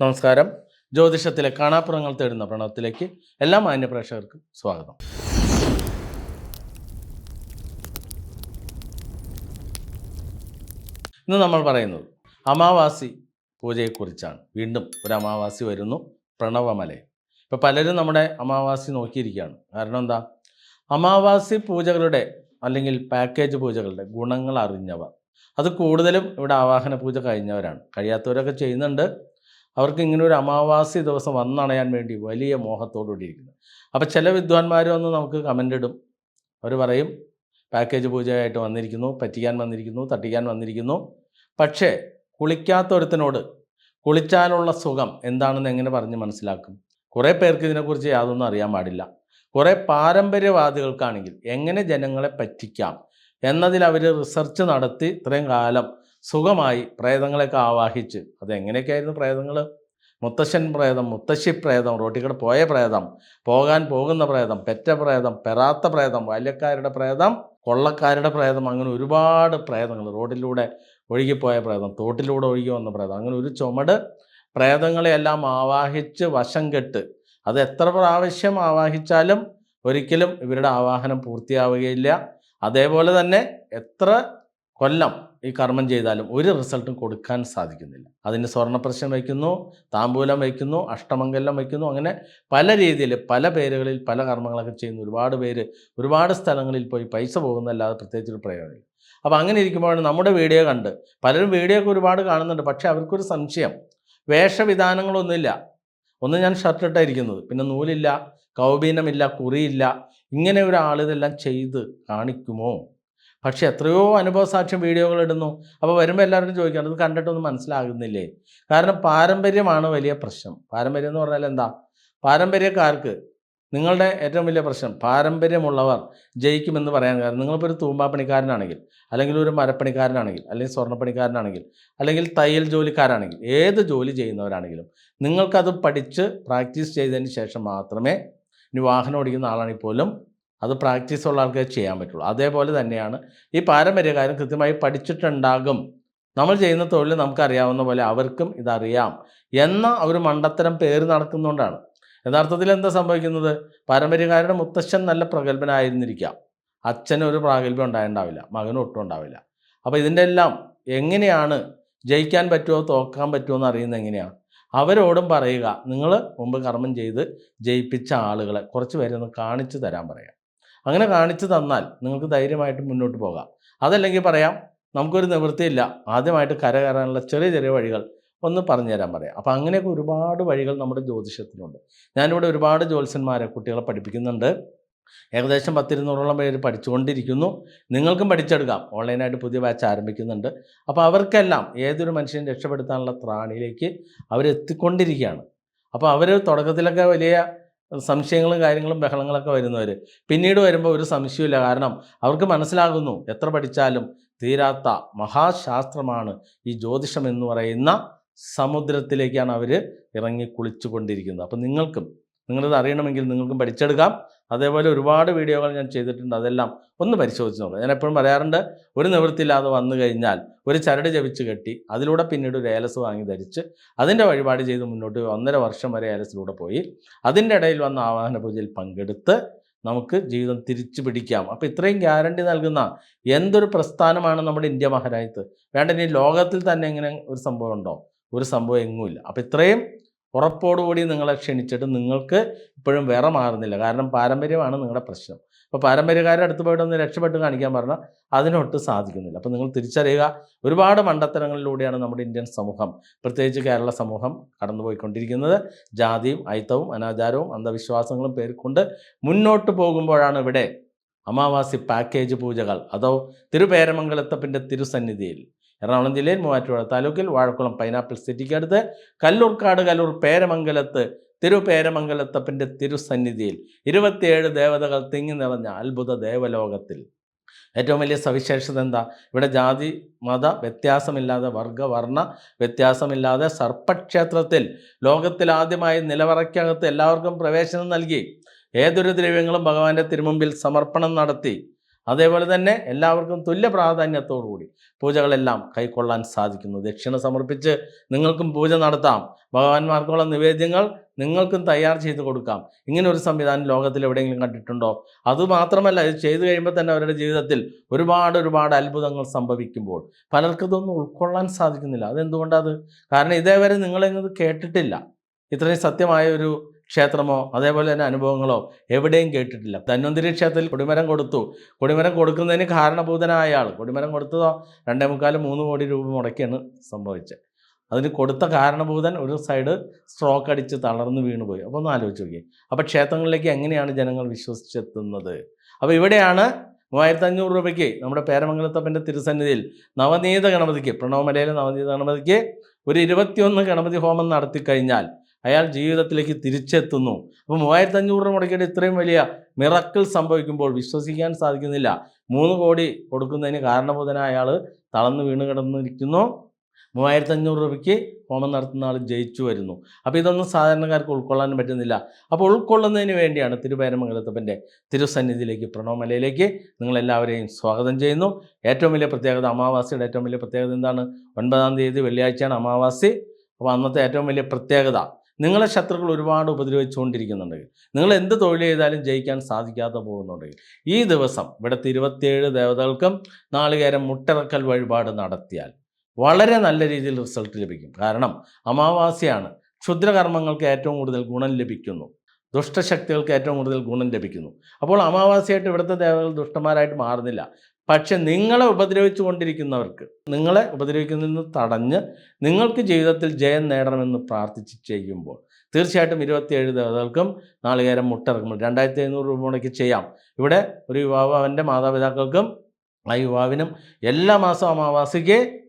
നമസ്കാരം. ജ്യോതിഷത്തിലെ കാണാപ്പുറങ്ങൾ തേടുന്ന പ്രണവത്തിലേക്ക് എല്ലാ മാന്യ പ്രേക്ഷകർക്കും സ്വാഗതം. ഇന്ന് നമ്മൾ പറയുന്നത് അമാവാസി പൂജയെക്കുറിച്ചാണ്. വീണ്ടും ഒരു അമാവാസി വരുന്നു പ്രണവമലയെ ഇപ്പോൾ പലരും നമ്മുടെ അമാവാസി നോക്കിയിരിക്കുകയാണ്. കാരണം എന്താ? അമാവാസി പൂജകളുടെ അല്ലെങ്കിൽ പാക്കേജ് പൂജകളുടെ ഗുണങ്ങൾ അറിഞ്ഞവ അത് കൂടുതലും ഇവിടെ ആവാഹന പൂജ കഴിഞ്ഞവരാണ്. കഴിയാത്തവരൊക്കെ ചെയ്യുന്നുണ്ട്. അവർക്ക് ഇങ്ങനെ ഒരു അമാവാസി ദിവസം വന്നണയാൻ വേണ്ടി വലിയ മോഹത്തോടുകൂടി ഇരിക്കുന്നത് അപ്പോൾ ചില വിദ്വാൻമാർ വന്ന് നമുക്ക് കമന്റ് ഇടും. അവർ പറയും പാക്കേജ് പൂജയായിട്ട് വന്നിരിക്കുന്നു പറ്റിക്കാൻ വന്നിരിക്കുന്നു തട്ടിക്കാൻ വന്നിരിക്കുന്നു. പക്ഷേ കുളിക്കാത്തൊരുത്തനോട് കുളിച്ചാലുള്ള സുഖം എന്താണെന്ന് എങ്ങനെ പറഞ്ഞ് മനസ്സിലാക്കും? കുറേ പേർക്ക് ഇതിനെക്കുറിച്ച് യാതൊന്നും അറിയാൻ പാടില്ല. കുറേ പാരമ്പര്യവാദികൾക്കാണെങ്കിൽ എങ്ങനെ ജനങ്ങളെ പറ്റിക്കാം? എന്നതിൽ അവർ റിസർച്ച് നടത്തി ഇത്രയും കാലം സുഖമായി പ്രേതങ്ങളെയൊക്കെ ആവാഹിച്ച്. അതെങ്ങനെയൊക്കെയായിരുന്നു പ്രേതങ്ങൾ മുത്തശ്ശൻ പ്രേതം മുത്തശ്ശി പ്രേതം റോട്ടിക്കൂടെ പോയ പ്രേതം പോകാൻ പോകുന്ന പ്രേതം പെറ്റ പ്രേതം പെറാത്ത പ്രേതം ബാല്യക്കാരുടെ പ്രേതം കൊള്ളക്കാരുടെ പ്രേതം അങ്ങനെ ഒരുപാട് പ്രേതങ്ങൾ റോഡിലൂടെ ഒഴുകിപ്പോയ പ്രേതം തോട്ടിലൂടെ ഒഴുകി വന്ന പ്രേതം അങ്ങനെ ഒരു ചുമട് പ്രേതങ്ങളെയെല്ലാം ആവാഹിച്ച് വശം കെട്ട്. അത് എത്ര പ്രാവശ്യം ആവാഹിച്ചാലും ഒരിക്കലും ഇവരുടെ ആവാഹനം പൂർത്തിയാവുകയില്ല. അതേപോലെ തന്നെ എത്ര കൊല്ലം ഈ കർമ്മം ചെയ്താലും ഒരു റിസൾട്ടും കൊടുക്കാൻ സാധിക്കുന്നില്ല. അതിന് സ്വർണപ്രശ്നം വയ്ക്കുന്നു താമ്പൂലം വയ്ക്കുന്നു അഷ്ടമംഗലം വയ്ക്കുന്നു അങ്ങനെ പല രീതിയിൽ പല പേരുകളിൽ പല കർമ്മങ്ങളൊക്കെ ചെയ്യുന്നു ഒരുപാട് പേര് ഒരുപാട് സ്ഥലങ്ങളിൽ പോയി പൈസ പോകുന്നല്ലാതെ പ്രത്യേകിച്ച് ഒരു പ്രയോജനം അപ്പോൾ അങ്ങനെ ഇരിക്കുമ്പോഴാണ് നമ്മുടെ വീഡിയോ കണ്ട് പലരും വീഡിയോ ഒക്കെ ഒരുപാട് കാണുന്നുണ്ട് പക്ഷേ അവർക്കൊരു സംശയം. വേഷവിധാനങ്ങളൊന്നുമില്ല. ഒന്ന് ഞാൻ ഷർട്ടിട്ടായിരിക്കുന്നത് പിന്നെ നൂലില്ല കൗബീനമില്ല കുറിയില്ല ഇങ്ങനെ ഒരാൾ ഇതെല്ലാം ചെയ്ത് കാണിക്കുമോ? പക്ഷെ എത്രയോ അനുഭവസാക്ഷ്യം വീഡിയോകൾ ഇടുന്നു. അപ്പോൾ വരുമ്പോൾ എല്ലാവരും ചോദിക്കണം അത് കണ്ടിട്ടൊന്നും മനസ്സിലാകുന്നില്ലേ? കാരണം പാരമ്പര്യമാണ് വലിയ പ്രശ്നം. പാരമ്പര്യം എന്ന് പറഞ്ഞാൽ എന്താ? പാരമ്പര്യക്കാർക്ക് നിങ്ങളുടെ ഏറ്റവും വലിയ പ്രശ്നം പാരമ്പര്യമുള്ളവർ ജയിക്കുമെന്ന് പറയാൻ കാരണം നിങ്ങളിപ്പോൾ ഒരു തൂമ്പാപ്പണിക്കാരനാണെങ്കിൽ അല്ലെങ്കിൽ ഒരു മരപ്പണിക്കാരനാണെങ്കിൽ അല്ലെങ്കിൽ സ്വർണപ്പണിക്കാരനാണെങ്കിൽ അല്ലെങ്കിൽ തയ്യൽ ജോലിക്കാരാണെങ്കിൽ ഏത് ജോലി ചെയ്യുന്നവരാണെങ്കിലും നിങ്ങൾക്കത് പഠിച്ച് പ്രാക്ടീസ് ചെയ്തതിന് ശേഷം മാത്രമേ ഇനി വാഹനം ഓടിക്കുന്ന ആളാണെങ്കിൽ പോലും അത് പ്രാക്ടീസ് ഉള്ള ആൾക്കാർ ചെയ്യാൻ പറ്റുള്ളൂ. അതേപോലെ തന്നെയാണ് ഈ പാരമ്പര്യകാരം കൃത്യമായി പഠിച്ചിട്ടുണ്ടാകും. നമ്മൾ ചെയ്യുന്ന തൊഴിൽ നമുക്കറിയാവുന്ന പോലെ അവർക്കും ഇതറിയാം എന്ന ഒരു മണ്ടത്തരം പേര് നടക്കുന്നതുകൊണ്ടാണ് യഥാർത്ഥത്തിൽ എന്താ സംഭവിക്കുന്നത്? പാരമ്പര്യകാരുടെ മുത്തശ്ശൻ നല്ല പ്രഗത്ഭനായിരുന്നിരിക്കാം അച്ഛന് ഒരു പ്രാഗൽഭ്യം ഉണ്ടായിട്ടുണ്ടാവില്ല മകനും ഒട്ടും ഉണ്ടാവില്ല. അപ്പോൾ ഇതിന്റെ എല്ലാം എങ്ങനെയാണ് ജയിക്കാൻ പറ്റുമോ തോക്കാൻ പറ്റുമോ എന്ന് അറിയുന്നത് എങ്ങനെയാണ് അവരോടും പറയുക നിങ്ങൾ മുമ്പ് കർമ്മം ചെയ്ത് ജയിപ്പിച്ച ആളുകളെ കുറച്ച് പേരെ ഒന്ന് കാണിച്ചു തരാൻ പറയാം. അങ്ങനെ കാണിച്ചു തന്നാൽ നിങ്ങൾക്ക് ധൈര്യമായിട്ട് മുന്നോട്ട് പോകാം. അതല്ലെങ്കിൽ പറയാം നമുക്കൊരു നിവൃത്തിയില്ല. ആദ്യമായിട്ട് കര കയറാനുള്ള ചെറിയ ചെറിയ വഴികൾ ഒന്ന് പറഞ്ഞുതരാൻ പറയാം. അപ്പോൾ അങ്ങനെയൊക്കെ ഒരുപാട് വഴികൾ നമ്മുടെ ജ്യോതിഷത്തിലുണ്ട്. ഞാനിവിടെ ഒരുപാട് ജ്യോത്സ്യന്മാരെ കുട്ടികളെ പഠിപ്പിക്കുന്നുണ്ട്. ഏകദേശം പത്തിരുന്നൂറോളം പേര് പഠിച്ചുകൊണ്ടിരിക്കുന്നു. നിങ്ങൾക്കും പഠിച്ചെടുക്കാം. ഓൺലൈനായിട്ട് പുതിയ ബാച്ച് ആരംഭിക്കുന്നുണ്ട്. അപ്പോൾ അവർക്കെല്ലാം ഏതൊരു മനുഷ്യനെ രക്ഷപ്പെടുത്താനുള്ള ത്രാണിയിലേക്ക് അവരെത്തിക്കൊണ്ടിരിക്കുകയാണ്. അപ്പോൾ അവർ തുടക്കത്തിലൊക്കെ വലിയ സംശയങ്ങളും കാര്യങ്ങളും ബഹളങ്ങളൊക്കെ വരുന്നവർ പിന്നീട് വരുമ്പോൾ ഒരു സംശയമില്ല കാരണം അവർക്ക് മനസ്സിലാകുന്നു എത്ര പഠിച്ചാലും തീരാത്ത മഹാശാസ്ത്രമാണ് ഈ ജ്യോതിഷം എന്ന് പറയുന്ന സമുദ്രത്തിലേക്കാണ് അവർ ഇറങ്ങി കുളിച്ചു കൊണ്ടിരിക്കുന്നത് അപ്പം നിങ്ങൾക്കും നിങ്ങളിത് അറിയണമെങ്കിൽ നിങ്ങൾക്കും പഠിച്ചെടുക്കാം. അതേപോലെ ഒരുപാട് വീഡിയോകൾ ഞാൻ ചെയ്തിട്ടുണ്ട്. അതെല്ലാം ഒന്ന് പരിശോധിച്ച് നോക്കാം. ഞാൻ എപ്പോഴും പറയാറുണ്ട് ഒരു നിവൃത്തിയില്ലാതെ വന്നു കഴിഞ്ഞാൽ ഒരു ചരട് ജപിച്ച് കെട്ടി അതിലൂടെ പിന്നീട് ഒരു ഏലസ് വാങ്ങി ധരിച്ച് അതിന്റെ വഴിപാട് ചെയ്ത് മുന്നോട്ട് ഒന്നര വർഷം വരെ ഏലസിലൂടെ പോയി. അതിന്റെ ഇടയിൽ വന്ന ആവാഹന പൂജയിൽ പങ്കെടുത്ത് നമുക്ക് ജീവിതം തിരിച്ചു പിടിക്കാം. അപ്പോൾ ഇത്രയും ഗ്യാരണ്ടി നൽകുന്ന എന്തൊരു പ്രസ്ഥാനമാണ് നമ്മുടെ ഇന്ത്യ മഹാരാജ്യത്ത്? വേണ്ട ഇനി ലോകത്തിൽ തന്നെ ഇങ്ങനെ ഒരു സംഭവം ഉണ്ടോ? ഒരു സംഭവം എങ്ങുമില്ല അപ്പോൾ ഇത്രയും ഉറപ്പോടുകൂടി നിങ്ങളെ ക്ഷണിച്ചിട്ട് നിങ്ങൾക്ക് ഇപ്പോഴും വേറെ മാറുന്നില്ല. കാരണം പാരമ്പര്യമാണ് നിങ്ങളുടെ പ്രശ്നം. അപ്പോൾ പാരമ്പര്യക്കാരുടെ അടുത്ത് പോയിട്ട് ഒന്ന് രക്ഷപ്പെട്ട് കാണിക്കാൻ പറഞ്ഞാൽ അതിനൊട്ട് സാധിക്കുന്നില്ല. അപ്പോൾ നിങ്ങൾ തിരിച്ചറിയുക ഒരുപാട് മണ്ടത്തരങ്ങളിലൂടെയാണ് നമ്മുടെ ഇന്ത്യൻ സമൂഹം പ്രത്യേകിച്ച് കേരള സമൂഹം കടന്നുപോയിക്കൊണ്ടിരിക്കുന്നത്. ജാതിയും ഐത്തവും അനാചാരവും അന്ധവിശ്വാസങ്ങളും പേർക്കൊണ്ട് മുന്നോട്ട് പോകുമ്പോഴാണ് ഇവിടെ അമാവാസി പാക്കേജ് പൂജകൾ അതോ തിരുപേരമംഗലത്തപ്പിന്റെ തിരുസന്നിധിയിൽ. എറണാകുളം ജില്ലയിൽ മൂവാറ്റുപുഴ താലൂക്കിൽ വാഴക്കുളം പൈനാപ്പിൾ സിറ്റിക്കടുത്ത് കല്ലൂർക്കാട് കല്ലൂർ പേരമംഗലത്ത് തിരുപേരമംഗലത്തപ്പന്റെ തിരുസന്നിധിയിൽ ഇരുപത്തിയേഴ് ദേവതകൾ തിങ്ങി നിറഞ്ഞ അത്ഭുത ദേവലോകത്തിൽ. ഏറ്റവും വലിയ സവിശേഷത എന്താ? ഇവിടെ ജാതി മത വ്യത്യാസമില്ലാതെ വർഗവർണ വ്യത്യാസമില്ലാതെ സർപ്പക്ഷേത്രത്തിൽ ലോകത്തിൽ ആദ്യമായി നിലവറയ്ക്കകത്ത് എല്ലാവർക്കും പ്രവേശനം നൽകി. ഏതൊരു ദ്രവ്യങ്ങളും ഭഗവാന്റെ തിരുമുമ്പിൽ സമർപ്പണം നടത്തി. അതേപോലെ തന്നെ എല്ലാവർക്കും തുല്യ പ്രാധാന്യത്തോടുകൂടി പൂജകളെല്ലാം കൈക്കൊള്ളാൻ സാധിക്കുന്നു. ദക്ഷിണ സമർപ്പിച്ച് നിങ്ങൾക്കും പൂജ നടത്താം. ഭഗവാന്മാർക്കുള്ള നിവേദ്യങ്ങൾ നിങ്ങൾക്കും തയ്യാർ ചെയ്ത് കൊടുക്കാം. ഇങ്ങനെ ഒരു സംവിധാനം ലോകത്തിൽ എവിടെയെങ്കിലും കണ്ടിട്ടുണ്ടോ? അതുമാത്രമല്ല ഇത് ചെയ്തു കഴിയുമ്പോൾ തന്നെ അവരുടെ ജീവിതത്തിൽ ഒരുപാട് ഒരുപാട് അത്ഭുതങ്ങൾ സംഭവിക്കുമ്പോൾ പലർക്കും ഇതൊന്നും ഉൾക്കൊള്ളാൻ സാധിക്കുന്നില്ല. അതെന്തുകൊണ്ടത് കാരണം ഇതേവരെ നിങ്ങളെന്നത് കേട്ടിട്ടില്ല. ഇത്രയും സത്യമായ ഒരു ക്ഷേത്രമോ അതേപോലെ തന്നെ അനുഭവങ്ങളോ എവിടെയും കേട്ടിട്ടില്ല. ധന്വന്തിരി ക്ഷേത്രത്തിൽ കൊടിമരം കൊടുത്തു. കൊടിമരം കൊടുക്കുന്നതിന് കാരണഭൂതനായ ആൾ. കൊടിമരം കൊടുത്തതോ രണ്ടേ മുക്കാൽ മൂന്ന് കോടി രൂപ മുടക്കിയാണ് സംഭവിച്ചത്. അതിന് കൊടുത്ത കാരണഭൂതൻ ഒരു സൈഡ് സ്ട്രോക്ക് അടിച്ച് തളർന്ന് വീണുപോയി. അപ്പോൾ ഒന്ന് ആലോചിച്ച് നോക്കി അപ്പോൾ ക്ഷേത്രങ്ങളിലേക്ക് എങ്ങനെയാണ് ജനങ്ങൾ വിശ്വസിച്ചെത്തുന്നത്? അപ്പോൾ ഇവിടെയാണ് മൂവായിരത്തി അഞ്ഞൂറ് രൂപയ്ക്ക് നമ്മുടെ പേരമംഗലത്തപ്പന്റെ തിരുസന്നിധിയിൽ നവനീത ഗണപതിക്ക് പ്രണവമലയിലെ നവനീത ഗണപതിക്ക് ഒരു ഇരുപത്തിയൊന്ന് ഗണപതി ഹോമം നടത്തി കഴിഞ്ഞാൽ അയാൾ ജീവിതത്തിലേക്ക് തിരിച്ചെത്തുന്നു. അപ്പോൾ മൂവായിരത്തി അഞ്ഞൂറ് രൂപ മുടക്കിയിട്ട് ഇത്രയും വലിയ മിറക്കിൾ സംഭവിക്കുമ്പോൾ വിശ്വസിക്കാൻ സാധിക്കുന്നില്ല. മൂന്ന് കോടി കൊടുക്കുന്നതിന് കാരണബോധന അയാൾ തളർന്ന് വീണ് കിടന്നിരിക്കുന്നു. മൂവായിരത്തി അഞ്ഞൂറ് രൂപയ്ക്ക് ഹോമം നടത്തുന്ന ആൾ ജയിച്ചു വരുന്നു. അപ്പോൾ ഇതൊന്നും സാധാരണക്കാർക്ക് ഉൾക്കൊള്ളാൻ പറ്റുന്നില്ല. അപ്പോൾ ഉൾക്കൊള്ളുന്നതിന് വേണ്ടിയാണ് തിരുപേരമംഗലത്തപ്പന്റെ തിരുസന്നിധിയിലേക്ക് പ്രണവമലയിലേക്ക് നിങ്ങളെല്ലാവരെയും സ്വാഗതം ചെയ്യുന്നു. ഏറ്റവും വലിയ പ്രത്യേകത അമാവാസിയുടെ ഏറ്റവും വലിയ പ്രത്യേകത എന്താണ്? ഒൻപതാം തീയതി വെള്ളിയാഴ്ചയാണ് അമാവാസി. അപ്പോൾ അന്നത്തെ ഏറ്റവും വലിയ പ്രത്യേകത നിങ്ങളെ ശത്രുക്കൾ ഒരുപാട് ഉപദ്രവിച്ചുകൊണ്ടിരിക്കുന്നുണ്ടെങ്കിൽ നിങ്ങൾ എന്ത് തൊഴിൽ ചെയ്താലും ജയിക്കാൻ സാധിക്കാതെ പോകുന്നുണ്ടെങ്കിൽ ഈ ദിവസം ഇവിടുത്തെ ഇരുപത്തിയേഴ് ദേവതകൾക്കും നാളികേരം മുട്ടിറക്കൽ വഴിപാട് നടത്തിയാൽ വളരെ നല്ല രീതിയിൽ റിസൾട്ട് ലഭിക്കും. കാരണം അമാവാസിയാണ് ക്ഷുദ്രകർമ്മങ്ങൾക്ക് ഏറ്റവും കൂടുതൽ ഗുണം ലഭിക്കുന്നു. ദുഷ്ടശക്തികൾക്ക് ഏറ്റവും കൂടുതൽ ഗുണം ലഭിക്കുന്നു. അപ്പോൾ അമാവാസിയായിട്ട് ഇവിടുത്തെ ദേവതകൾ ദുഷ്ടന്മാരായിട്ട് മാറുന്നില്ല. പക്ഷെ നിങ്ങളെ ഉപദ്രവിച്ചു കൊണ്ടിരിക്കുന്നവർക്ക് നിങ്ങളെ ഉപദ്രവിക്കുന്നതിൽ നിന്ന് തടഞ്ഞ് നിങ്ങൾക്ക് ജീവിതത്തിൽ ജയം നേടണമെന്ന് പ്രാർത്ഥിച്ച് ചെയ്യുമ്പോൾ തീർച്ചയായിട്ടും ഇരുപത്തിയേഴ് ദേവതകൾക്കും നാളികേരം മുട്ടിറക്കുമ്പോൾ രണ്ടായിരത്തി എഴുന്നൂറ് രൂപ മുടക്കി ചെയ്യാം. ഇവിടെ ഒരു യുവാവ് അവന്റെ മാതാപിതാക്കൾക്കും ആ യുവാവിനും എല്ലാ മാസവും അമാവാസിക്ക്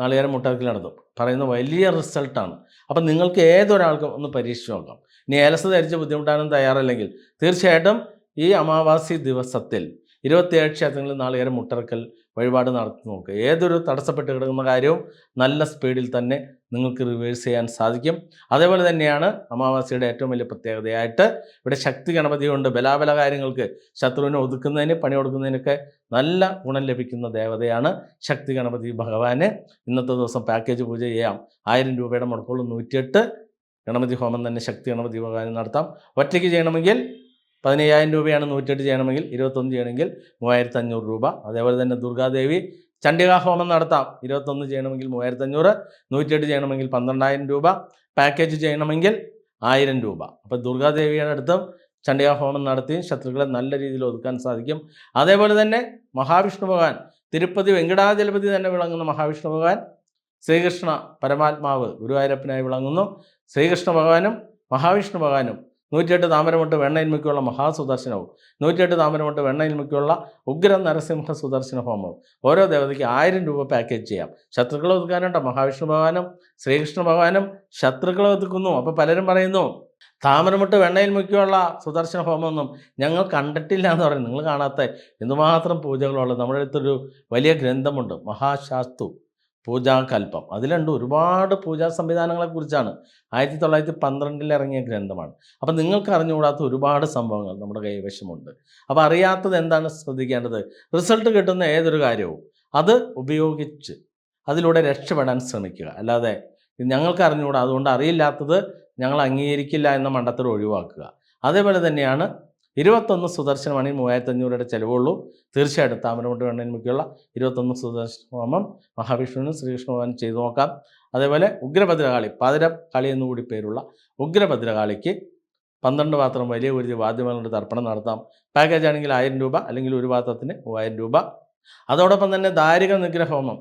നാളികേരം മുട്ടിറക്കിൽ നടത്തും. പറയുന്ന വലിയ റിസൾട്ടാണ്. അപ്പം നിങ്ങൾക്ക് ഏതൊരാൾക്കും ഒന്ന് പരീക്ഷിച്ച് നോക്കാം. ഇനി ഏലസ് ധരിച്ച് ബുദ്ധിമുട്ടാനും തയ്യാറല്ലെങ്കിൽ തീർച്ചയായിട്ടും ഈ അമാവാസി ദിവസത്തിൽ ഇരുപത്തിയേഴ് ക്ഷേത്രങ്ങളിൽ നാളികേരം മുട്ടറക്കൽ വഴിപാട് നടത്തി നോക്കുക ഏതൊരു തടസ്സപ്പെട്ട് കിടക്കുന്ന കാര്യവും നല്ല സ്പീഡിൽ തന്നെ നിങ്ങൾക്ക് റിവേഴ്സ് ചെയ്യാൻ സാധിക്കും. അതേപോലെ തന്നെയാണ് അമാവാസിയുടെ ഏറ്റവും വലിയ പ്രത്യേകതയായിട്ട് ഇവിടെ ശക്തി ഗണപതി കൊണ്ട് ബലാബല കാര്യങ്ങൾക്ക് ശത്രുവിനെ ഒതുക്കുന്നതിന് പണി കൊടുക്കുന്നതിനൊക്കെ നല്ല ഗുണം ലഭിക്കുന്ന ദേവതയാണ് ശക്തി ഗണപതി ഭഗവാന്. ഇന്നത്തെ ദിവസം പാക്കേജ് പൂജ ചെയ്യാം. ആയിരം രൂപയുടെ മുടക്കുള്ള നൂറ്റിയെട്ട് ഗണപതി ഹോമം തന്നെ ശക്തി ഗണപതി ഭഗവാന് നടത്താം. ഒറ്റയ്ക്ക് ചെയ്യണമെങ്കിൽ പതിനയ്യായിരം രൂപയാണ് നൂറ്റെട്ട് ചെയ്യണമെങ്കിൽ ഇരുപത്തൊന്ന് ചെയ്യണമെങ്കിൽ മൂവായിരത്തി അഞ്ഞൂറ് രൂപ. അതേപോലെ തന്നെ ദുർഗാദേവി ചണ്ഡികാ ഹോമം നടത്താം. ഇരുപത്തൊന്ന് ചെയ്യണമെങ്കിൽ മൂവായിരത്തി അഞ്ഞൂറ് നൂറ്റെട്ട് ചെയ്യണമെങ്കിൽ പന്ത്രണ്ടായിരം രൂപ. പാക്കേജ് ചെയ്യണമെങ്കിൽ ആയിരം രൂപ. അപ്പോൾ ദുർഗാദേവിയുടെ അടുത്തും ചണ്ഡികാ ഹോമം നടത്തി ശത്രുക്കളെ നല്ല രീതിയിൽ ഒതുക്കാൻ സാധിക്കും. അതേപോലെ തന്നെ മഹാവിഷ്ണു ഭഗവാൻ തിരുപ്പതി വെങ്കടാചലപതി തന്നെ വിളങ്ങുന്ന മഹാവിഷ്ണു ഭഗവാൻ ശ്രീകൃഷ്ണ പരമാത്മാവ് ഗുരുവായൂരപ്പനായി വിളങ്ങുന്നു. ശ്രീകൃഷ്ണ ഭഗവാനും മഹാവിഷ്ണു ഭഗവാനും നൂറ്റിയെട്ട് താമരമൊട്ട് വെണ്ണയിൽ മുക്കിയുള്ള മഹാസുദർശനവും നൂറ്റിയെട്ട് താമരമൊട്ട് വെണ്ണയിൽ മുക്കിയുള്ള ഉഗ്ര നരസിംഹ സുദർശന ഹോമവും ഓരോ ദേവതയ്ക്ക് ആയിരം രൂപ പാക്കേജ് ചെയ്യാം. ശത്രുക്കളെ ഒതുക്കാനുണ്ട്. മഹാവിഷ്ണു ഭഗവാനും ശ്രീകൃഷ്ണ ഭഗവാനും ശത്രുക്കളെ ഒതുക്കുന്നു. അപ്പോൾ പലരും പറയുന്നു താമരമുട്ട് വെണ്ണയിൽ മുക്കിയുള്ള സുദർശന ഹോമമൊന്നും ഞങ്ങൾ കണ്ടിട്ടില്ല എന്ന് പറയും നിങ്ങൾ കാണാത്ത എന്തുമാത്രം പൂജകളുള്ളത്. നമ്മുടെ അടുത്തൊരു വലിയ ഗ്രന്ഥമുണ്ട് മഹാശാസ്തു. പൂജാകൽപ്പം അതിലുണ്ട് ഒരുപാട് പൂജാ സംവിധാനങ്ങളെക്കുറിച്ചാണ് ആയിരത്തി തൊള്ളായിരത്തി പന്ത്രണ്ടിൽ ഇറങ്ങിയ ഗ്രന്ഥമാണ്. അപ്പം നിങ്ങൾക്ക് അറിഞ്ഞുകൂടാത്ത ഒരുപാട് സംഭവങ്ങൾ നമ്മുടെ കൈവശമുണ്ട്. അപ്പോൾ അറിയാത്തത് എന്താണ് ശ്രദ്ധിക്കേണ്ടത്? റിസൾട്ട് കിട്ടുന്ന ഏതൊരു കാര്യവും അത് ഉപയോഗിച്ച് അതിലൂടെ രക്ഷപ്പെടാൻ ശ്രമിക്കുക. അല്ലാതെ ഞങ്ങൾക്ക് അറിഞ്ഞുകൂടാ. അതുകൊണ്ട് അറിയില്ലാത്തത് ഞങ്ങൾ അംഗീകരിക്കില്ല എന്ന മണ്ടത്തിൽ ഒഴിവാക്കുക. അതേപോലെ തന്നെയാണ് ഇരുപത്തൊന്ന് സുദർശന മണി മൂവായിരത്തി രൂപയുടെ ചെലവുള്ളൂ. തീർച്ചയായിട്ടും താമരമുട്ട് വെണ്ണയിന്മുക്കുള്ള ഇരുപത്തൊന്ന് സുദർശന ഹോമം മഹാവിഷ്ണുവിനും ശ്രീകൃഷ്ണ ഭഗവാനും ചെയ്തു നോക്കാം. അതേപോലെ ഉഗ്രഭദ്രകാളി പാതിര കളി എന്നുകൂടി പേരുള്ള ഉഗ്രഭദ്രകാളിക്ക് പന്ത്രണ്ട് പാത്രം വലിയ ഒരു വാദ്യമേളയുടെ തർപ്പണം നടത്താം. പാക്കേജ് ആണെങ്കിൽ ആയിരം രൂപ അല്ലെങ്കിൽ ഒരു പാത്രത്തിന് മൂവായിരം രൂപ. അതോടൊപ്പം തന്നെ ദാരിക നിഗ്രഹ ഹോമം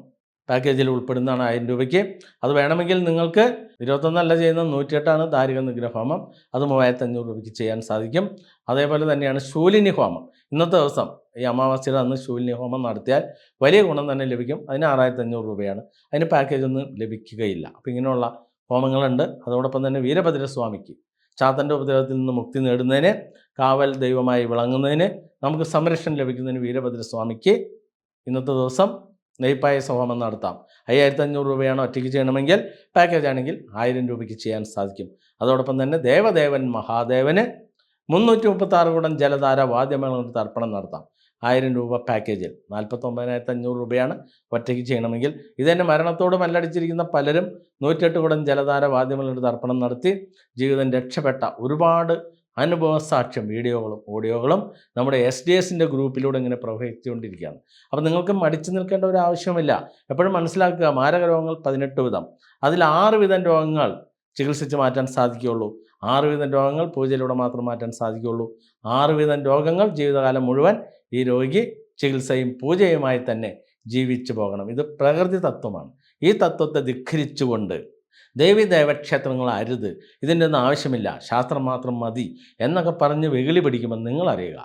പാക്കേജിൽ ഉൾപ്പെടുന്നതാണ് ആയിരം രൂപയ്ക്ക്. അത് വേണമെങ്കിൽ നിങ്ങൾക്ക് ഇരുപത്തൊന്നല്ല ചെയ്യുന്നത് നൂറ്റിയെട്ടാണ് ദാരിക നിഗ്രഹ ഹോമം അത് മൂവായിരത്തി അഞ്ഞൂറ് രൂപയ്ക്ക് ചെയ്യാൻ സാധിക്കും. അതേപോലെ തന്നെയാണ് ശൂലിനി ഹോമം. ഇന്നത്തെ ദിവസം ഈ അമാവാസ്യയുടെ അന്ന് ശൂലിനി ഹോമം നടത്തിയാൽ വലിയ ഗുണം തന്നെ ലഭിക്കും. അതിന് ആറായിരത്തി അഞ്ഞൂറ് രൂപയാണ്. അതിന് പാക്കേജ് ഒന്നും ലഭിക്കുകയില്ല. അപ്പോൾ ഇങ്ങനെയുള്ള ഹോമങ്ങളുണ്ട്. അതോടൊപ്പം തന്നെ വീരഭദ്രസ്വാമിക്ക് ചാത്തന്റെ ഉപദ്രവത്തിൽ നിന്ന് മുക്തി നേടുന്നതിന് കാവൽ ദൈവമായി വിളങ്ങുന്നതിന് നമുക്ക് സംരക്ഷണം ലഭിക്കുന്നതിന് വീരഭദ്രസ്വാമിക്ക് ഇന്നത്തെ ദിവസം നെയ്പായസ ഹോമം നടത്താം. അയ്യായിരത്തി അഞ്ഞൂറ് രൂപയാണ് ഒറ്റയ്ക്ക് ചെയ്യണമെങ്കിൽ പാക്കേജ് ആണെങ്കിൽ ആയിരം രൂപയ്ക്ക് ചെയ്യാൻ സാധിക്കും. അതോടൊപ്പം തന്നെ ദേവദേവൻ മഹാദേവന് മുന്നൂറ്റി മുപ്പത്തി ആറ് കൂടം ജലധാര വാദ്യമേളങ്ങൾക്ക് തർപ്പണം നടത്താം. ആയിരം രൂപ പാക്കേജിൽ നാൽപ്പത്തൊമ്പതിനായിരത്തി അഞ്ഞൂറ് രൂപയാണ് ഒറ്റയ്ക്ക് ചെയ്യണമെങ്കിൽ. ഇതെന്നെ മരണത്തോട് മല്ലടിച്ചിരിക്കുന്ന പലരും നൂറ്റെട്ട് കൂടം ജലധാര വാദ്യമേളങ്ങൾക്ക് തർപ്പണം നടത്തി ജീവിതം രക്ഷപ്പെട്ട ഒരുപാട് അനുഭവ സാക്ഷ്യം വീഡിയോകളും ഓഡിയോകളും നമ്മുടെ എസ് ഡി എസിന്റെ ഗ്രൂപ്പിലൂടെ ഇങ്ങനെ പ്രവഹിച്ചുകൊണ്ടിരിക്കുകയാണ്. അപ്പോൾ നിങ്ങൾക്ക് മടിച്ചു നിൽക്കേണ്ട ഒരു ആവശ്യമില്ല. എപ്പോഴും മനസ്സിലാക്കുക മാരക രോഗങ്ങൾ പതിനെട്ട് വിധം. അതിൽ ആറ് വിധം രോഗങ്ങൾ ചികിത്സിച്ച് മാറ്റാൻ സാധിക്കുകയുള്ളൂ. ആറ് വിധം രോഗങ്ങൾ പൂജയിലൂടെ മാത്രം മാറ്റാൻ സാധിക്കുകയുള്ളൂ. ആറ് വിധം രോഗങ്ങൾ ജീവിതകാലം മുഴുവൻ ഈ രോഗി ചികിത്സയും പൂജയുമായി തന്നെ ജീവിച്ചു പോകണം. ഇത് പ്രകൃതി തത്വമാണ്. ഈ തത്വത്തെ ധിഖരിച്ചുകൊണ്ട് ദേവി ദേവക്ഷേത്രങ്ങൾ അരുത് ഇതിന്റെ ഒന്നും ആവശ്യമില്ല. ശാസ്ത്രം മാത്രം മതി എന്നൊക്കെ പറഞ്ഞ് വെകിളി പിടിക്കുമെന്ന് നിങ്ങൾ അറിയുക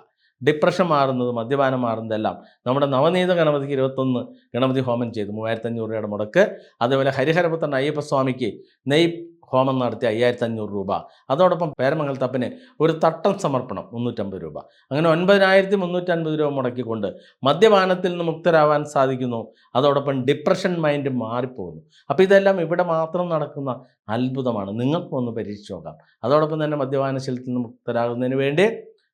ഡിപ്രഷൻ മാറുന്നത് മദ്യപാനം മാറുന്നതെല്ലാം നമ്മുടെ നവനീത ഗണപതിക്ക് ഇരുപത്തൊന്ന് ഗണപതി ഹോമം ചെയ്തു. മൂവായിരത്തഞ്ഞൂറ് രൂപയുടെ മുടക്ക്. അതേപോലെ ഹരിഹരപുത്രൻ അയ്യപ്പസ്വാമിക്ക് നെയ് ഹോമം നടത്തി അയ്യായിരത്തി അഞ്ഞൂറ് രൂപ. അതോടൊപ്പം പേരമംഗലത്തപ്പന് ഒരു തട്ടം സമർപ്പണം മുന്നൂറ്റമ്പത് രൂപ. അങ്ങനെ ഒൻപതിനായിരത്തി മുന്നൂറ്റൻപത് രൂപ മുടക്കിക്കൊണ്ട് മദ്യപാനത്തിൽ നിന്ന് മുക്തരാവാൻ സാധിക്കുന്നു. അതോടൊപ്പം ഡിപ്രഷൻ മൈൻഡ് മാറിപ്പോകുന്നു. അപ്പോൾ ഇതെല്ലാം ഇവിടെ മാത്രം നടക്കുന്ന അത്ഭുതമാണ്. നിങ്ങൾക്കും ഒന്ന് പരീക്ഷിച്ച് നോക്കാം. അതോടൊപ്പം തന്നെ മദ്യപാനശീലത്തിൽ നിന്ന് മുക്തരാകുന്നതിന് വേണ്ടി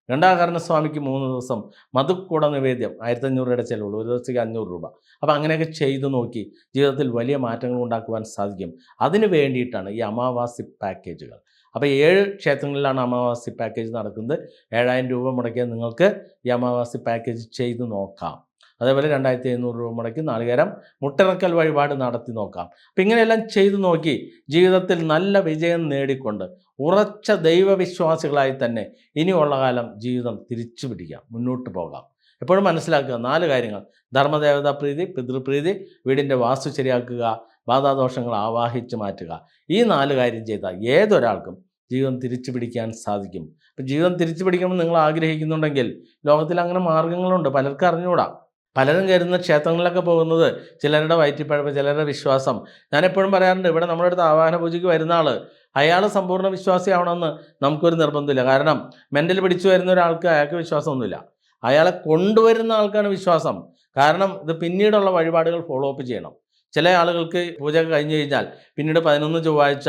രണ്ടാകാരണ സ്വാമിക്ക് മൂന്ന് ദിവസം മധുക്കൂട നിവേദ്യം ആയിരത്തി അഞ്ഞൂറ് രൂപയുടെ ചിലവുള്ളൂ. ഒരു ദിവസത്തേക്ക് അഞ്ഞൂറ് രൂപ. അപ്പോൾ അങ്ങനെയൊക്കെ ചെയ്തു നോക്കി ജീവിതത്തിൽ വലിയ മാറ്റങ്ങൾ ഉണ്ടാക്കുവാൻ സാധിക്കും. അതിന് വേണ്ടിയിട്ടാണ് ഈ അമാവാസി പാക്കേജുകൾ. അപ്പോൾ ഏഴ് ക്ഷേത്രങ്ങളിലാണ് അമാവാസി പാക്കേജ് നടക്കുന്നത്. ഏഴായിരം രൂപ മുടക്കിയാൽ നിങ്ങൾക്ക് ഈ അമാവാസി പാക്കേജ് ചെയ്തു നോക്കാം. അതേപോലെ രണ്ടായിരത്തി എഴുന്നൂറ് രൂപ മുടക്കി നാളികേരം മുട്ടിറക്കൽ വഴിപാട് നടത്തി നോക്കാം. അപ്പം ഇങ്ങനെയെല്ലാം ചെയ്തു നോക്കി ജീവിതത്തിൽ നല്ല വിജയം നേടിക്കൊണ്ട് ഉറച്ച ദൈവവിശ്വാസികളായി തന്നെ ഇനിയുള്ള കാലം ജീവിതം തിരിച്ചു പിടിക്കാം മുന്നോട്ട് പോകാം. എപ്പോഴും മനസ്സിലാക്കുക നാല് കാര്യങ്ങൾ. ധർമ്മദേവതാ പ്രീതി പിതൃപ്രീതി വീടിന്റെ വാസ്തു ശരിയാക്കുക ബാധാദോഷങ്ങൾ ആവാഹിച്ച് മാറ്റുക. ഈ നാല് കാര്യം ചെയ്താൽ ഏതൊരാൾക്കും ജീവിതം തിരിച്ചു പിടിക്കാൻ സാധിക്കും. അപ്പം ജീവിതം തിരിച്ചു പിടിക്കണമെന്ന് നിങ്ങൾ ആഗ്രഹിക്കുന്നുണ്ടെങ്കിൽ ലോകത്തിൽ അങ്ങനെ മാർഗങ്ങളുണ്ട് പലർക്കും അറിഞ്ഞുകൂടാ. പലരും കരുതുന്ന ക്ഷേത്രങ്ങളിലൊക്കെ പോകുന്നത് ചിലരുടെ വയറ്റിപ്പഴപ്പ് ചിലരുടെ വിശ്വാസം. ഞാൻ എപ്പോഴും പറയാറുണ്ട് ഇവിടെ നമ്മുടെ അടുത്ത് ആവാഹന പൂജയ്ക്ക് വരുന്ന ആൾ അയാൾ സമ്പൂർണ വിശ്വാസിയാവണമെന്ന് നമുക്കൊരു നിർബന്ധമില്ല. കാരണം മെന്റൽ പിടിച്ചു വരുന്ന ഒരാൾക്ക് അയാൾക്ക് വിശ്വാസമൊന്നുമില്ല. അയാളെ കൊണ്ടുവരുന്ന ആൾക്കാണ് വിശ്വാസം. കാരണം ഇത് പിന്നീടുള്ള വഴിപാടുകൾ ഫോളോ അപ്പ് ചെയ്യണം. ചില ആളുകൾക്ക് പൂജ കഴിഞ്ഞു കഴിഞ്ഞാൽ പിന്നീട് പതിനൊന്ന് ചൊവ്വാഴ്ച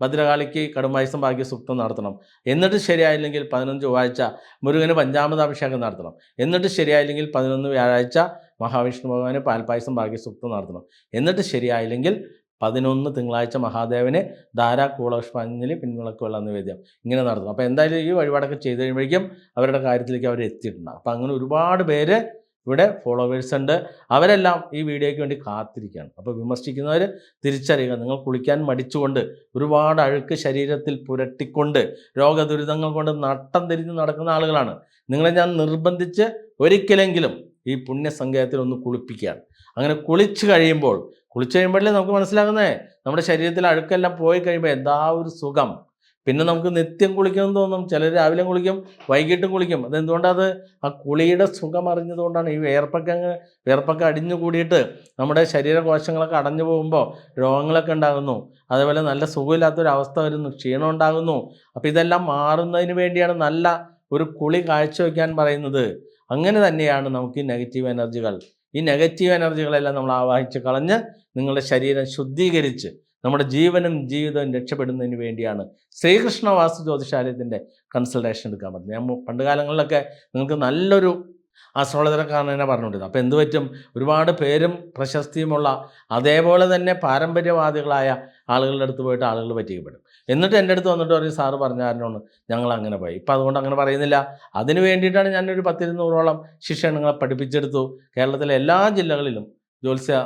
ഭദ്രകാളിക്ക് കടുംപായസം ഭാഗ്യ സുപ്തം നടത്തണം. എന്നിട്ട് ശരിയായില്ലെങ്കിൽ പതിനൊന്ന് ചൊവ്വാഴ്ച മുരുകന് പഞ്ചാമത അഭിഷേകം നടത്തണം. എന്നിട്ട് ശരിയായില്ലെങ്കിൽ പതിനൊന്ന് വ്യാഴാഴ്ച മഹാവിഷ്ണു ഭഗവാന് പാൽപ്പായസം ഭാഗ്യ സുപ്തം നടത്തണം. എന്നിട്ട് ശരിയായില്ലെങ്കിൽ പതിനൊന്ന് തിങ്കളാഴ്ച മഹാദേവന് ധാരാ കൂളപുഷ്പാഞ്ജലി പിൻവിളക്ക് വെള്ളം നിവേദ്യം ഇങ്ങനെ നടത്തും അപ്പോൾ എന്തായാലും ഈ വഴിപാടൊക്കെ ചെയ്ത് കഴിയുമ്പോഴേക്കും അവരുടെ കാര്യത്തിലേക്ക് അവർ എത്തിയിട്ടുണ്ടാകും അപ്പോൾ അങ്ങനെ ഒരുപാട് പേര് ഇവിടെ ഫോളോവേഴ്സ് ഉണ്ട്. അവരെല്ലാം ഈ വീഡിയോയ്ക്ക് വേണ്ടി കാത്തിരിക്കുകയാണ്. അപ്പോൾ വിമർശിക്കുന്നവർ തിരിച്ചറിയുക. നിങ്ങൾ കുളിക്കാൻ മടിച്ചുകൊണ്ട് ഒരുപാട് അഴുക്ക് ശരീരത്തിൽ പുരട്ടിക്കൊണ്ട് രോഗദുരിതങ്ങൾ കൊണ്ട് നട്ടം തിരിഞ്ഞ് നടക്കുന്ന ആളുകളാണ്. നിങ്ങളെ ഞാൻ നിർബന്ധിച്ച് ഒരിക്കലെങ്കിലും ഈ പുണ്യസങ്കേതത്തിൽ ഒന്ന് കുളിപ്പിക്കുകയാണ്. അങ്ങനെ കുളിച്ച് കഴിയുമ്പോൾ കുളിച്ച് കഴിയുമ്പോഴല്ലേ നമുക്ക് മനസ്സിലാകുന്നേ? നമ്മുടെ ശരീരത്തിൽ അഴുക്കെല്ലാം പോയി കഴിയുമ്പോൾ എന്താ ഒരു സുഖം? പിന്നെ നമുക്ക് നിത്യം കുളിക്കണം തോന്നും. ചിലർ രാവിലെ കുളിക്കും വൈകിട്ടും കുളിക്കും. അതെന്തുകൊണ്ടത് ആ കുളിയുടെ സുഖം അറിഞ്ഞതുകൊണ്ടാണ്. ഈ വിയർപ്പൊക്കെ അങ്ങ് വിയർപ്പൊക്കെ അടിഞ്ഞു കൂടിയിട്ട് നമ്മുടെ ശരീരകോശങ്ങളൊക്കെ അടഞ്ഞു പോകുമ്പോൾ രോഗങ്ങളൊക്കെ ഉണ്ടാകുന്നു. അതേപോലെ നല്ല സുഖമില്ലാത്തൊരവസ്ഥ വരുന്നു. ക്ഷീണം ഉണ്ടാകുന്നു. അപ്പോൾ ഇതെല്ലാം മാറുന്നതിന് വേണ്ടിയാണ് നല്ല ഒരു കുളി കാഴ്ചവെക്കാൻ പറയുന്നത്. അങ്ങനെ തന്നെയാണ് നമുക്ക് ഈ നെഗറ്റീവ് എനർജികൾ. ഈ നെഗറ്റീവ് എനർജികളെല്ലാം നമ്മൾ ആവാഹിച്ച് കളഞ്ഞ് നിങ്ങളുടെ ശരീരം ശുദ്ധീകരിച്ച് നമ്മുടെ ജീവനും ജീവിതവും രക്ഷപ്പെടുന്നതിന് വേണ്ടിയാണ് ശ്രീകൃഷ്ണ വാസ്തു ജ്യോതിഷാലയത്തിന്റെ കൺസൾട്ടേഷൻ എടുക്കാൻ പറ്റും ഞാൻ പണ്ട് കാലങ്ങളിലൊക്കെ നിങ്ങൾക്ക് നല്ലൊരു ആസ്ട്രോളജറെക്കാരൻ തന്നെ പറഞ്ഞുകൊണ്ടിരുന്നത് അപ്പോൾ എന്ത് പറ്റും? ഒരുപാട് പേരും പ്രശസ്തിയുമുള്ള അതേപോലെ തന്നെ പാരമ്പര്യവാദികളായ ആളുകളുടെ അടുത്ത് പോയിട്ട് ആളുകൾ പറ്റിക്കപ്പെടും. എന്നിട്ട് എന്റെ അടുത്ത് വന്നിട്ട് പറയും സാറ് പറഞ്ഞാരനോട് ഞങ്ങൾ അങ്ങനെ പോയി. ഇപ്പം അതുകൊണ്ട് അങ്ങനെ പറയുന്നില്ല. അതിന് വേണ്ടിയിട്ടാണ് ഞാനൊരു പത്തിരുന്നൂറോളം ശിക്ഷണങ്ങളെ പഠിപ്പിച്ചെടുത്തു. കേരളത്തിലെ എല്ലാ ജില്ലകളിലും ജ്യോത്സ്യ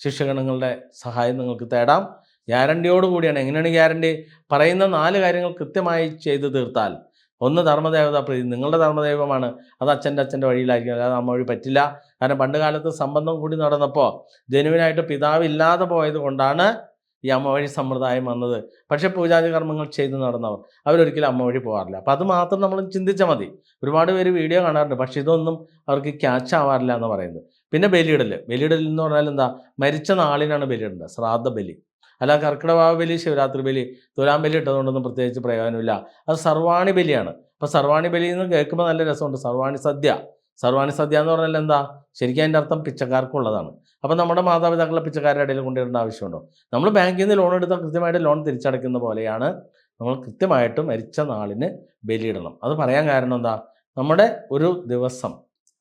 ശിക്ഷണങ്ങളുടെ സഹായം നിങ്ങൾക്ക് തേടാം. ഗ്യാരണ്ടിയോട് കൂടിയാണ്. എങ്ങനെയാണ് ഗ്യാരണ്ടി? പറയുന്ന നാല് കാര്യങ്ങൾ കൃത്യമായി ചെയ്തു തീർത്താൽ. ഒന്ന് ധർമ്മദേവത പ്രീതി നിങ്ങളുടെ ധർമ്മദൈവമാണ്. അത് അച്ഛന്റെ അച്ഛന്റെ വഴിയിലായിരിക്കും. അല്ലാതെ അമ്മ വഴി പറ്റില്ല. കാരണം പണ്ട് കാലത്ത് സംബന്ധം കൂടി നടന്നപ്പോൾ ജനുവിനായിട്ട് പിതാവ് ഇല്ലാതെ പോയത് കൊണ്ടാണ് ഈ അമ്മ വഴി സമ്പ്രദായം വന്നത്. പക്ഷേ പൂജാതി കർമ്മങ്ങൾ ചെയ്ത് നടന്നവർ അവരൊരിക്കലും അമ്മ വഴി പോകാറില്ല. അപ്പോൾ അത് മാത്രം നമ്മൾ ചിന്തിച്ചാൽ മതി. ഒരുപാട് പേര് വീഡിയോ കാണാറുണ്ട്. പക്ഷേ ഇതൊന്നും അവർക്ക് ക്യാച്ച് ആവാറില്ല എന്ന് പറയുന്നത്. പിന്നെ ബലിയിടൽ ബലിയിടൽ എന്ന് പറഞ്ഞാൽ എന്താ? മരിച്ച നാളിനാണ് ബലിയിടേണ്ടത്. ശ്രാദ്ധ ബലി. അല്ല കർക്കിടക ബലി ശിവരാത്രി ബലി തുലാം ബലി ഇട്ടതുകൊണ്ടൊന്നും പ്രത്യേകിച്ച് പ്രയോജനമില്ല. അത് സർവാണി ബലിയാണ്. അപ്പോൾ സർവാണി ബലി എന്ന് കേൾക്കുമ്പോൾ നല്ല രസമുണ്ട്. സർവാണി സദ്യ. സർവാണി സദ്യ എന്ന് പറഞ്ഞാൽ എന്താ? ശരിക്കും അതിന്റെ അർത്ഥം പിച്ചക്കാർക്കുള്ളതാണ് അപ്പോൾ നമ്മുടെ മാതാപിതാക്കളെ പിച്ചക്കാരുടെ ഇടയിൽ കൊണ്ടുവരേണ്ട ആവശ്യമുണ്ടോ? നമ്മൾ ബാങ്കിൽ നിന്ന് ലോൺ എടുത്താൽ കൃത്യമായിട്ട് ലോൺ തിരിച്ചടയ്ക്കുന്ന പോലെയാണ് നമ്മൾ കൃത്യമായിട്ട് മരിച്ച നാളിന് ബലിയിടണം അത് പറയാൻ കാരണം എന്താ? നമ്മുടെ ഒരു ദിവസം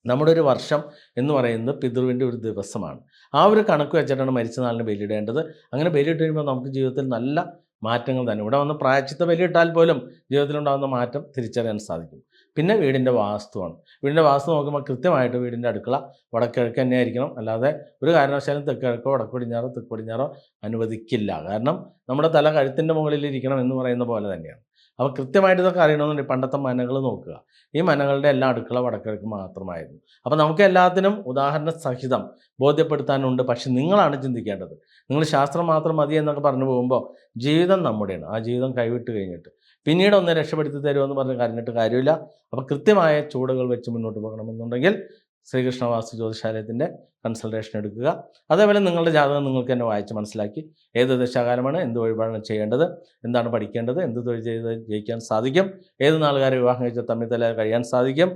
നമ്മുടെ ഒരു വർഷം എന്ന് പറയുന്നത് പിതൃവിന്റെ ഒരു ദിവസമാണ്. ആ ഒരു കണക്ക് വെച്ചിട്ടാണ് മരിച്ച നാളിന് ബലിയിടേണ്ടത്. അങ്ങനെ ബലിയിട്ട് കഴിയുമ്പോൾ നമുക്ക് ജീവിതത്തിൽ നല്ല മാറ്റങ്ങൾ തന്നെ. ഇവിടെ വന്ന് പ്രായച്ചിത്ത ബലിയിട്ടാൽ പോലും ജീവിതത്തിലുണ്ടാകുന്ന മാറ്റം തിരിച്ചറിയാൻ സാധിക്കും. പിന്നെ വീടിന്റെ വാസ്തുവാണ്. വീടിന്റെ വാസ്തു നോക്കുമ്പോൾ കൃത്യമായിട്ട് വീടിന്റെ അടുക്കള വടക്കിഴക്ക് തന്നെ ആയിരിക്കണം അല്ലാതെ ഒരു കാരണവശാലും തെക്കിഴക്കോ വടക്ക് പടിഞ്ഞാറോ തെക്ക് പടിഞ്ഞാറോ അനുവദിക്കില്ല. കാരണം നമ്മുടെ തല കഴുത്തിന്റെ മുകളിൽ ഇരിക്കണം എന്ന് പറയുന്ന പോലെ തന്നെയാണ്. അപ്പോൾ കൃത്യമായിട്ട് ഇതൊക്കെ അറിയണമെന്നുണ്ടെങ്കിൽ പണ്ടത്തെ മനകൾ നോക്കുക. ഈ മനകളുടെ എല്ലാ അടുക്കള വടക്കിഴക്ക് മാത്രമായിരുന്നു. അപ്പോൾ നമുക്ക് എല്ലാത്തിനും ഉദാഹരണ സഹിതം ബോധ്യപ്പെടുത്താനുണ്ട്. പക്ഷെ നിങ്ങളാണ് ചിന്തിക്കേണ്ടത്. നിങ്ങൾ ശാസ്ത്രം മാത്രം മതി എന്നൊക്കെ പറഞ്ഞു പോകുമ്പോൾ ജീവിതം നമ്മുടെയാണ്. ആ ജീവിതം കൈവിട്ട് കഴിഞ്ഞിട്ട്. പിന്നീട് ഒന്ന് രക്ഷപ്പെടുത്തി തരുമെന്ന് പറഞ്ഞ് കരഞ്ഞിട്ട് കാര്യമില്ല. അപ്പോൾ കൃത്യമായ ചൂടുകൾ വെച്ച് മുന്നോട്ട് പോകണമെന്നുണ്ടെങ്കിൽ ശ്രീകൃഷ്ണ വാസ്തു ജ്യോതിശാലയത്തിന്റെ കൺസൾട്ടേഷൻ എടുക്കുക. അതേപോലെ നിങ്ങളുടെ ജാതകം നിങ്ങൾക്ക് തന്നെ വായിച്ച് മനസ്സിലാക്കി ഏത് ദശാകാലമാണ് എന്ത് വഴിപാടാണ് ചെയ്യേണ്ടത് എന്താണ് പഠിക്കേണ്ടത് എന്ത് തൊഴിൽ ചെയ്ത് ജയിക്കാൻ സാധിക്കും ഏത് നാളുകാരെ വിവാഹം കഴിച്ച തമ്മിൽ തല കഴിയാൻ സാധിക്കും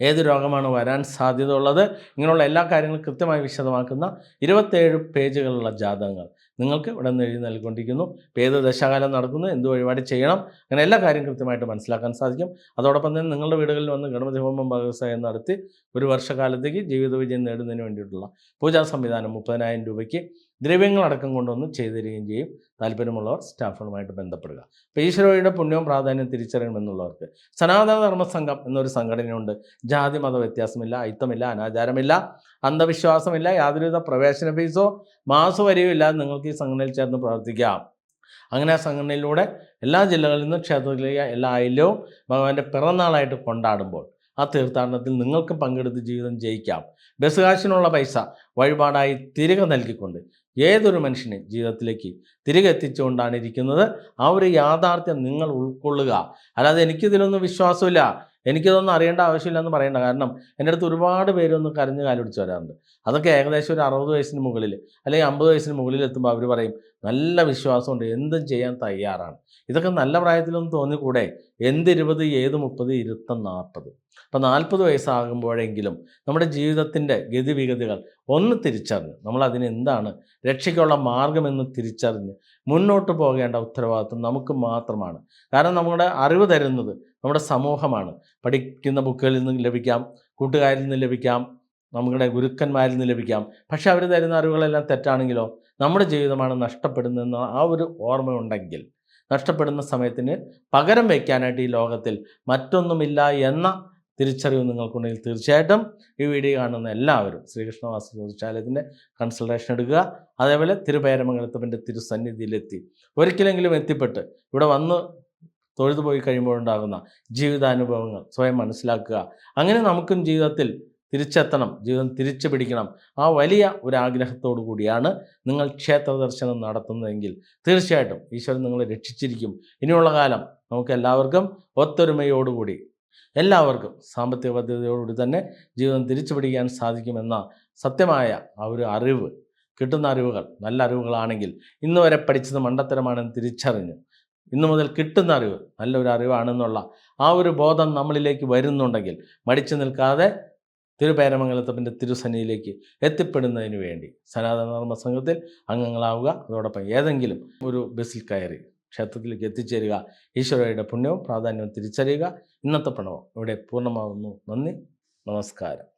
ഏത് രോഗമാണ് വരാൻ സാധ്യത ഉള്ളത് ഇങ്ങനെയുള്ള എല്ലാ കാര്യങ്ങളും കൃത്യമായി വിശദമാക്കുന്ന ഇരുപത്തേഴ് പേജുകളുള്ള ജാതകങ്ങൾ നിങ്ങൾക്ക് ഇവിടെ നിന്ന് എഴുതി നൽകിക്കൊണ്ടിരിക്കുന്നു. ഏത് ദശാകാലം നടക്കുന്നു എന്ത് വഴിപാട് ചെയ്യണം അങ്ങനെ എല്ലാ കാര്യം കൃത്യമായിട്ട് മനസ്സിലാക്കാൻ സാധിക്കും. അതോടൊപ്പം തന്നെ നിങ്ങളുടെ വീടുകളിൽ വന്ന് ഗണപതി ഹോമം വ്യവസായം നടത്തി ഒരു വർഷക്കാലത്തേക്ക് ജീവിത വിജയം നേടുന്നതിന് വേണ്ടിയിട്ടുള്ള പൂജാ സംവിധാനം മുപ്പതിനായിരം രൂപയ്ക്ക് ദ്രവ്യങ്ങളടക്കം കൊണ്ടുവന്ന് ചെയ്തു തരികയും ചെയ്യും. താല്പര്യമുള്ളവർ സ്റ്റാഫുകളുമായിട്ട് ബന്ധപ്പെടുക. അപ്പോൾ ഈശ്വരയുടെ പുണ്യവും പ്രാധാന്യം തിരിച്ചറിയണമെന്നുള്ളവർക്ക് സനാതന ധർമ്മ സംഘം എന്നൊരു സംഘടനയുണ്ട്. ജാതി മത വ്യത്യാസമില്ല അയിത്തമില്ല അനാചാരമില്ല അന്ധവിശ്വാസമില്ല യാതൊരുവിധ പ്രവേശന ഫീസോ മാസ വരെയോ ഇല്ലാതെ നിങ്ങൾക്ക് ഈ സംഘടനയിൽ ചേർന്ന് പ്രവർത്തിക്കാം. അങ്ങനെ ആ സംഘടനയിലൂടെ എല്ലാ ജില്ലകളിൽ നിന്നും ക്ഷേത്രത്തിലേക്ക് എല്ലാ ആയില്യവും ഭഗവാന്റെ പിറന്നാളായിട്ട് കൊണ്ടാടുമ്പോൾ ആ തീർത്ഥാടനത്തിൽ നിങ്ങൾക്കും പങ്കെടുത്ത് ജീവിതം ജയിക്കാം. ബസ് കാശിനുള്ള പൈസ വഴിപാടായി തിരികെ നൽകിക്കൊണ്ട് ഏതൊരു മനുഷ്യനെ ജീവിതത്തിലേക്ക് തിരികെ എത്തിച്ചുകൊണ്ടാണ് ഇരിക്കുന്നത്? ആ ഒരു യാഥാർത്ഥ്യം നിങ്ങൾ ഉൾക്കൊള്ളുക. അല്ലാതെ എനിക്കിതിലൊന്നും വിശ്വാസമില്ല. എനിക്കിതൊന്നും അറിയേണ്ട ആവശ്യമില്ലെന്ന് പറയേണ്ട. കാരണം എന്റെ അടുത്ത് ഒരുപാട് പേരൊന്നും കരഞ്ഞ് കാലുപിടിച്ച് വരാറുണ്ട്. അതൊക്കെ ഏകദേശം ഒരു അറുപത് വയസ്സിന് മുകളിൽ അല്ലെങ്കിൽ അമ്പത് വയസ്സിന് മുകളിൽ എത്തുമ്പോൾ അവർ പറയും നല്ല വിശ്വാസമുണ്ട്. എന്തും ചെയ്യാൻ തയ്യാറാണ്. ഇതൊക്കെ നല്ല പ്രായത്തിലൊന്നും തോന്നിക്കൂടെ? എന്ത് ഇരുപത് ഏത് മുപ്പത് ഇരുത്തം നാൽപ്പത്. അപ്പം നാൽപ്പത് വയസ്സാകുമ്പോഴെങ്കിലും നമ്മുടെ ജീവിതത്തിന്റെ ഗതിവിഗതികൾ ഒന്ന് തിരിച്ചറിഞ്ഞ് നമ്മൾ അതിന് എന്താണ് രക്ഷയ്ക്കുള്ള മാർഗമെന്ന് തിരിച്ചറിഞ്ഞ് മുന്നോട്ട് പോകേണ്ട ഉത്തരവാദിത്വം നമുക്ക് മാത്രമാണ്. കാരണം നമ്മുടെ അറിവ് തരുന്നത് നമ്മുടെ സമൂഹമാണ്. പഠിക്കുന്ന ബുക്കുകളിൽ നിന്ന് ലഭിക്കാം കൂട്ടുകാരിൽ നിന്ന് ലഭിക്കാം നമ്മുടെ ഗുരുക്കന്മാരിൽ നിന്ന് ലഭിക്കാം. പക്ഷേ അവർ തരുന്ന അറിവുകളെല്ലാം തെറ്റാണെങ്കിലോ? നമ്മുടെ ജീവിതമാണ് നഷ്ടപ്പെടുന്നതെന്ന ആ ഒരു ഓർമ്മയുണ്ടെങ്കിൽ നഷ്ടപ്പെടുന്ന സമയത്തിന് പകരം വയ്ക്കാനായിട്ട് ഈ ലോകത്തിൽ മറ്റൊന്നുമില്ല എന്ന തിരിച്ചറിവ് നിങ്ങൾക്കുണ്ടെങ്കിൽ തീർച്ചയായിട്ടും ഈ വീഡിയോ കാണുന്ന എല്ലാവരും ശ്രീകൃഷ്ണ ജ്യോതിശാലയത്തിന്റെ കൺസൾട്ടേഷൻ എടുക്കുക. അതേപോലെ തിരുപേരമംഗലത്തപ്പന്റെ തിരുസന്നിധിയിലെത്തി. ഒരിക്കലെങ്കിലും എത്തിപ്പെട്ട് ഇവിടെ വന്ന് തൊഴുതു പോയി കഴിയുമ്പോഴുണ്ടാകുന്ന ജീവിതാനുഭവങ്ങൾ സ്വയം മനസ്സിലാക്കുക. അങ്ങനെ നമുക്കും ജീവിതത്തിൽ തിരിച്ചെത്തണം ജീവിതം തിരിച്ചു പിടിക്കണം. ആ വലിയ ഒരാഗ്രഹത്തോടു കൂടിയാണ് നിങ്ങൾ ക്ഷേത്ര ദർശനം നടത്തുന്നതെങ്കിൽ തീർച്ചയായിട്ടും ഈശ്വരൻ നിങ്ങളെ രക്ഷിച്ചിരിക്കും. ഇനിയുള്ള കാലം നമുക്ക് എല്ലാവർക്കും ഒത്തൊരുമയോടുകൂടി എല്ലാവർക്കും സാമ്പത്തിക പദ്ധതിയോടുകൂടി തന്നെ ജീവിതം തിരിച്ചു പിടിക്കാൻ സാധിക്കുമെന്ന സത്യമായ ആ ഒരു അറിവ് കിട്ടുന്ന അറിവുകൾ നല്ല അറിവുകളാണെങ്കിൽ ഇന്ന് വരെ പഠിച്ചത് മണ്ടത്തരമാണെന്ന് തിരിച്ചറിഞ്ഞു ഇന്നു മുതൽ കിട്ടുന്ന അറിവ് നല്ലൊരു അറിവാണെന്നുള്ള ആ ഒരു ബോധം നമ്മളിലേക്ക് വരുന്നുണ്ടെങ്കിൽ മടിച്ചു നിൽക്കാതെ തിരുപേരമംഗലത്തപ്പന്റെ തിരുസന്നിയിലേക്ക് എത്തിപ്പെടുന്നതിന് വേണ്ടി സനാതന ധർമ്മ സംഘത്തിൽ അംഗങ്ങളാവുക. അതോടൊപ്പം ഏതെങ്കിലും ഒരു ബസ്സിൽ കയറി ക്ഷേത്രത്തിലേക്ക് എത്തിച്ചേരുക. ഈശ്വരയുടെ പുണ്യവും പ്രാധാന്യവും തിരിച്ചറിയുക. ഇന്നത്തെ പ്രണവം ഇവിടെ പൂർണമാകുന്നു നന്ദി. നമസ്കാരം.